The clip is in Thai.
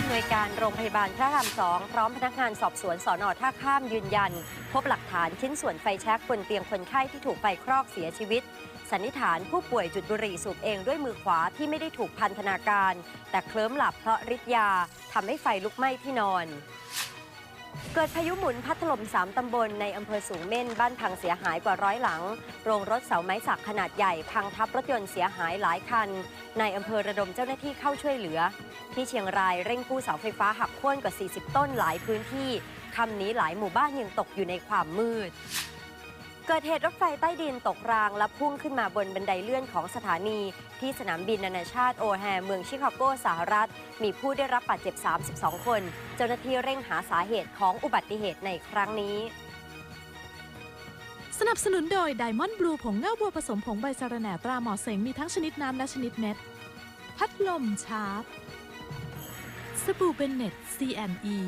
อำนวยการโรงพยาบาลพระรามสองพร้อมพนักงานสอบสวนสอนอท่าข้ามยืนยัน พบหลักฐานชิ้นส่วนไฟแช็กบนเตียงคนไข้ที่ถูกไฟคลอกเสียชีวิต สันนิษฐานผู้ป่วยจุดบุหรี่สูบเองด้วยมือขวาที่ไม่ได้ถูกพันธนาการ แต่เคลิ้มหลับเพราะฤทธิ์ยาทำให้ไฟลุกไหม้ที่นอน เกิดพายุหมุนพัดถล่ม 3 ตำบลในอำเภอสูงเม่น บ้านพังเสียหายกว่าร้อยหลัง โรงรถเสาไม้สักขนาดใหญ่ พังทับรถยนต์เสียหายหลายคัน ในอำเภอระดมเจ้าหน้าที่เข้าช่วยเหลือ ที่เชียงรายเร่งกู้เสาไฟฟ้าหักโค่นกว่า 40 ต้นหลายพื้นที่คำนี้หลายหมู่บ้านยังตกอยู่ในความมืด เกิดเหตุรถไฟใต้ดินตกราง และพุ่งขึ้นมาบนบันไดเลื่อนของสถานี ที่สนามบินนานาชาติโอแฮเมืองชิคาโกสหรัฐ มีผู้ได้รับบาดเจ็บ 32 คน เจ้าหน้าที่เร่งหาสาเหตุของอุบัติเหตุในครั้งนี้ สนับสนุนโดย Diamond Blue ผงเง่าบัวผสมผงใบสะระแหน่ตราหมอเสงมีทั้งชนิดน้ำและชนิดเม็ด พัดลมชาร์ปสบู่เบนเน็ต C&E